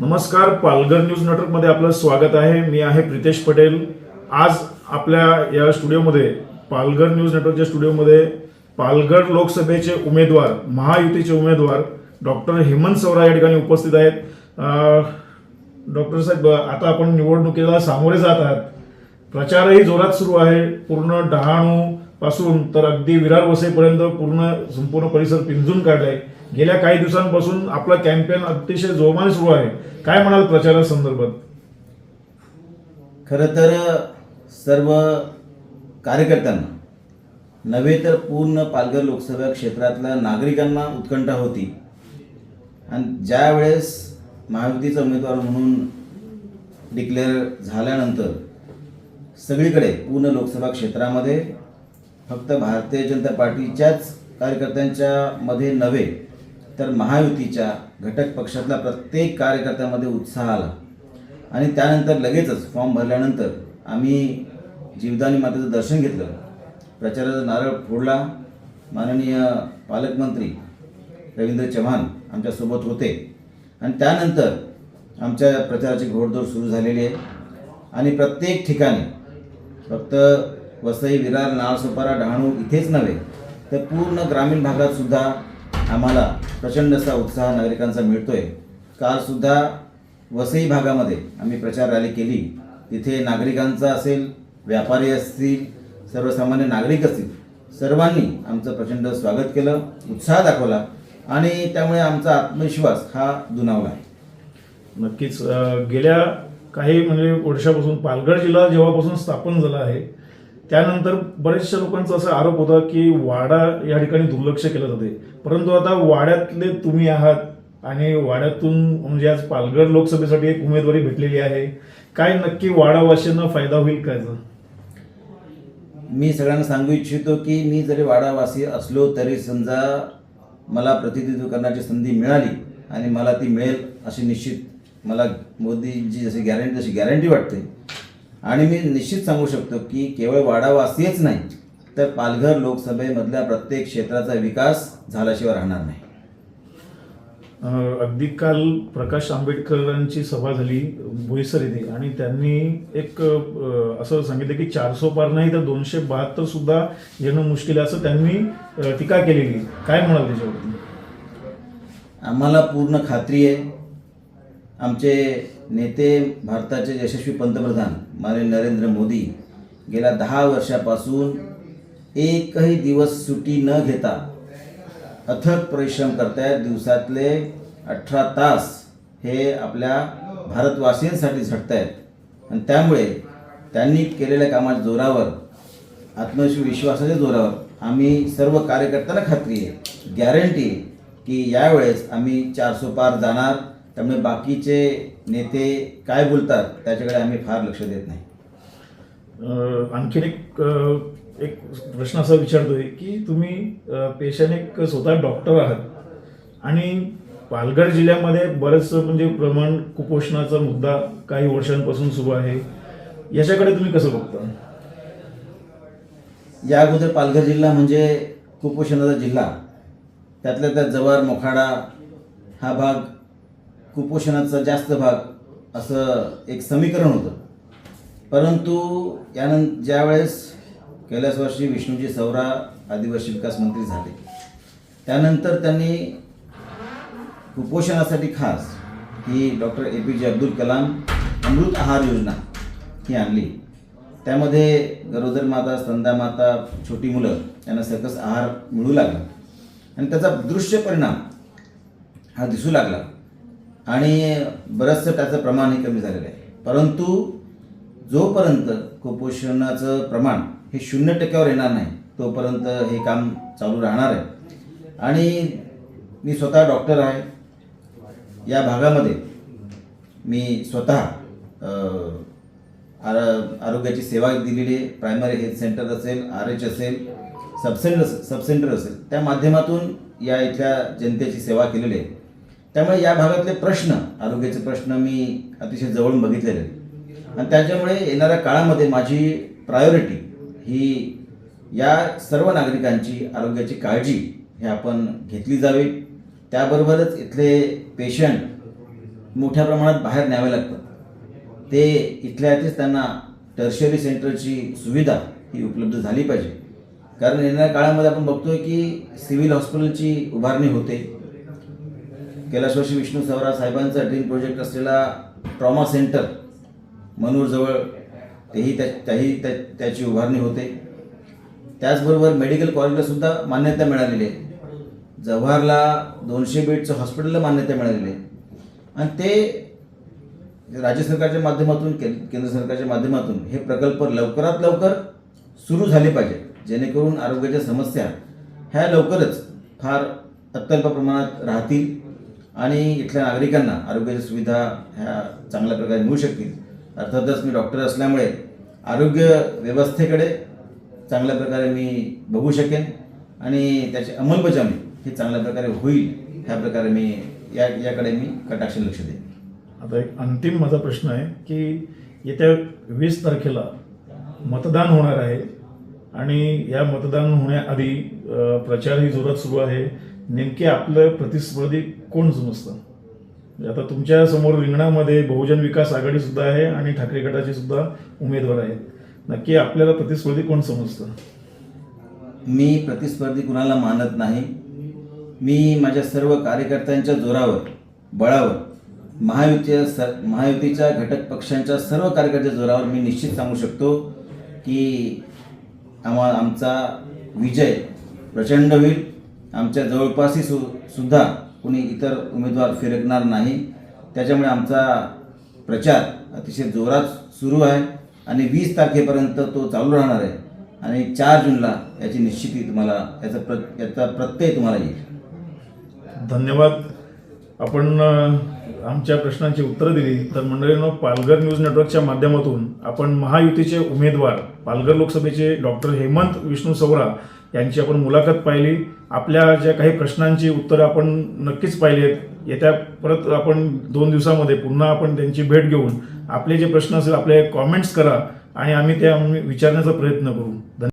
नमस्कार पालघर न्यूज नेटवर्कमध्ये आपलं स्वागत आहे. मी आहे प्रितेश पटेल. आज आपल्या या स्टुडिओमध्ये पालघर न्यूज नेटवर्कच्या स्टुडिओमध्ये पालघर लोकसभेचे उमेदवार महायुतीचे उमेदवार डॉक्टर हेमंत सवरा या ठिकाणी उपस्थित आहेत. डॉक्टर साहेब आता आपण निवडणुकीला सामोरे जात आहात. प्रचारही जोरात सुरू आहे. पूर्ण डहाणू पासून तर अगदी विरार वसईपर्यंत पूर्ण संपूर्ण परिसर पिंजून काढलाय. गेल्या काही दिवसांपासून आपला कॅम्पेन अतिशय जोमाने सुरू आहे. काय म्हणाल प्रचारा संदर्भात? खरं तर सर्व कार्यकर्त्यांना नव्हे तर पूर्ण पालघर लोकसभा क्षेत्रातल्या नागरिकांना उत्कंठा होती. आणि ज्या वेळेस महायुतीचा उमेदवार म्हणून डिक्लेअर झाल्यानंतर सगळीकडे पूर्ण लोकसभा क्षेत्रामध्ये फक्त भारतीय जनता पार्टीच्याच कार्यकर्त्यांच्या मध्ये नव्हे तर महायुतीच्या घटक पक्षातल्या प्रत्येक कार्यकर्त्यामध्ये उत्साह आला. आणि त्यानंतर लगेचच फॉर्म भरल्यानंतर आम्ही जीवदानी मातेचं दर्शन घेतलं. प्रचाराचा नारळ फोडला. माननीय पालकमंत्री रवींद्र चव्हाण आमच्यासोबत होते. आणि त्यानंतर आमच्या प्रचाराची घोडदौड सुरू झालेली आहे. आणि प्रत्येक ठिकाणी फक्त वसई विरार नाळसोपारा डहाणू इथेच नव्हे तर पूर्ण ग्रामीण भागात सुद्धा आम्हाला प्रचंड असा उत्साह नागरिकांचा मिळतोय. कालसुद्धा वसई भागामध्ये आम्ही प्रचार रॅली केली. तिथे नागरिकांचा असेल व्यापारी असतील सर्वसामान्य नागरिक असतील सर्वांनी आमचं प्रचंड स्वागत केलं उत्साह दाखवला आणि त्यामुळे आमचा आत्मविश्वास हा दुणावला आहे. नक्कीच गेल्या काही म्हणजे वर्षापासून पालघर जिल्हा जेव्हापासून स्थापन झाला आहे त्यानंतर बरेचशा लोकांचा असा आरोप होता की वाडा या ठिकाणी दुर्लक्ष केलं जाते परंतु आता वाड्यातले तुम्ही आहात आणि वाड्यातून म्हणजे आज पालघर लोकसभेसाठी एक उमेदवारी भेटलेली आहे. काय नक्की वाडावासींना फायदा होईल काय मी सगळ्यांना सांगू इच्छितो की मी जरी वाडावासी असलो तरी समजा मला प्रतिनिधित्व करण्याची संधी मिळाली आणि मला ती मिळेल अशी निश्चित मला मोदींची जशी गॅरंटी जशी गॅरंटी वाटते आणि मी निश्चित सांगू शकतो की केवळ वाडावासीच नाही तर पालघर लोकसभेमधल्या प्रत्येक क्षेत्राचा विकास झाल्याशिवाय राहणार नाही. अगदी काल प्रकाश आंबेडकरांची सभा झाली बोईसर येथे आणि त्यांनी एक असं सांगितलं की चारसो पार नाही तर दोनशे बहात्तर सुद्धा येणं मुश्किल आहे असं त्यांनी टीका केलेली काय म्हणाल त्याच्यावरती? आम्हाला पूर्ण खात्री आहे. आमचे नेते भारताचे यशस्वी पंतप्रधान माननीय नरेंद्र मोदी गेल्या दहा वर्षापासून एकही दिवस सुट्टी न घेता अथक परिश्रम करतायत. दिवसातले अठरा तास हे आपल्या भारतवासियांसाठी आहेत आणि त्यामुळे त्यांनी केलेल्या कामाच्या जोरावर आत्मविश्वासाच्या जोरावर आम्ही सर्व कार्यकर्त्यांना खात्री आहे गॅरंटी की यावेळेस आम्ही चारसो पार जाणार. त्यामुळे बाकीचे नेते काय बोलतात त्याच्याकडे आम्ही फार लक्ष देत नाही. आणखीन एक एक प्रश्न असा विचारतोय की तुम्ही पेशाने एक स्वतः डॉक्टर आहात आणि पालघर जिल्ह्यामध्ये बरेच म्हणजे प्रमाण कुपोषणाचा मुद्दा काही वर्षांपासून सुरू आहे. याच्याकडे तुम्ही कसं बघता? या अगोदर पालघर जिल्हा म्हणजे कुपोषणाचा जिल्हा. त्यातल्या त्यात जव्हार मोखाडा हा भाग कुपोषणाचा जास्त भाग असं एक समीकरण होतं. परंतु यानंतर ज्यावेळेस कैलासवासी विष्णूजी सवरा आदिवासी विकास मंत्री झाले त्यानंतर त्यांनी कुपोषणासाठी खास ही डॉक्टर ए पी जे अब्दुल कलाम अमृत आहार योजना ही आणली. त्यामध्ये गरोदर माता स्तंदा माता छोटी मुलं यांना सकस आहार मिळू लागला. आणि त्याचा दृश्य परिणाम हा दिसू लागला. आणि बरंचसं त्याचं प्रमाणही कमी झालेलं आहे. परंतु जोपर्यंत कुपोषणाचं प्रमाण हे शून्य टक्क्यावर येणार नाही तोपर्यंत हे काम चालू राहणार आहे. आणि मी स्वतः डॉक्टर आहे. या भागामध्ये मी स्वतः आर आरोग्याची सेवा दिलेली आहे. प्रायमरी हेल्थ सेंटर असेल आर एच असेल सबसेंटर सबसेंटर असेल. त्या माध्यमातून या इथल्या जनतेची सेवा केलेली आहे. त्यामुळे या भागातले प्रश्न आरोग्याचे प्रश्न मी अतिशय जवळून बघितलेले आहेत. आणि त्याच्यामुळे येणाऱ्या काळामध्ये माझी प्रायोरिटी ही या सर्व नागरिकांची आरोग्याची काळजी हे आपण घेतली जावी. त्याबरोबरच इथले पेशंट मोठ्या प्रमाणात बाहेर न्यावे लागतात. ते इथल्या इथेच त्यांना टर्शरी सेंटरची सुविधा ही उपलब्ध झाली पाहिजे. कारण येणाऱ्या काळामध्ये आपण बघतोय की सिव्हिल हॉस्पिटलची उभारणी होते. कैलासवासी विष्णू सवरा साहेबांचा ड्रीम प्रोजेक्ट असलेला ट्रॉमा सेंटर मनूरजवळ तेही त्या त्याही त्या त्याची उभारणी होते. त्याचबरोबर मेडिकल कॉलेजलासुद्धा मान्यता मिळालेली आहे. जव्हारला दोनशे बेडचं हॉस्पिटलला मान्यता मिळालेली आहे. आणि ते राज्य सरकारच्या माध्यमातून के- केंद्र सरकारच्या माध्यमातून हे प्रकल्प लवकरात लवकर सुरू झाले पाहिजे. जेणेकरून आरोग्याच्या समस्या ह्या लवकरच फार अत्यल्प प्रमाणात राहतील. आणि इथल्या नागरिकांना आरोग्याच्या सुविधा ह्या चांगल्या प्रकारे मिळू शकतील. अर्थातच मी डॉक्टर असल्यामुळे आरोग्य व्यवस्थेकडे चांगल्या प्रकारे मी बघू शकेन आणि त्याची अंमलबजावणी हे चांगल्या प्रकारे होईल ह्या प्रकारे मी या याकडे मी कटाक्ष लक्ष देईन. आता एक अंतिम माझा प्रश्न आहे की येत्या वीस तारखेला मतदान होणार आहे आणि या मतदान होण्याआधी प्रचार प्रचारही जोरात सुरू आहे. नेमके आपलं प्रतिस्पर्धी कोण समजतं? आता तुमच्यासमोर रिंगणामध्ये बहुजन विकास आघाडी सुद्धा आहे आणि ठाकरे गटाचे सुद्धा उमेदवार आहेत. नक्की आपल्याला प्रतिस्पर्धी कोण समजतं? मी प्रतिस्पर्धी कुणाला मानत नाही. मी माझ्या सर्व कार्यकर्त्यांच्या जोरावर बळावर महायुतीच्या सर महायुतीच्या घटक पक्षांच्या सर्व कार्यकर्त्यांच्या जोरावर मी निश्चित सांगू शकतो की आम्हा आमचा विजय प्रचंड होईल. आमच्या जवळपासही सु सुद्धा कुणी इतर उमेदवार फिरकणार नाही. त्याच्यामुळे आमचा प्रचार अतिशय जोरात सुरू आहे आणि वीस तारखेपर्यंत तो चालू राहणार आहे आणि चार जूनला याची निश्चिती तुम्हाला याचा प्र याचा प्रत्यय तुम्हाला येईल. धन्यवाद. आपण आमच्या प्रश्नांची उत्तरं दिली. तर मंडळींनो पालघर न्यूज नेटवर्कच्या माध्यमातून आपण महायुतीचे उमेदवार पालघर लोकसभेचे डॉक्टर हेमंत विष्णू सवरा यांची आपण मुलाखत पाहिली. आपल्या ज्या काही प्रश्नांची उत्तरं आपण नक्कीच पाहिली आहेत. येत्या परत आपण दोन दिवसामध्ये पुन्हा आपण त्यांची भेट घेऊन आपले जे प्रश्न असेल आपले कॉमेंट्स करा आणि आम्ही ते आम्ही विचारण्याचा प्रयत्न करू. धन्यवाद.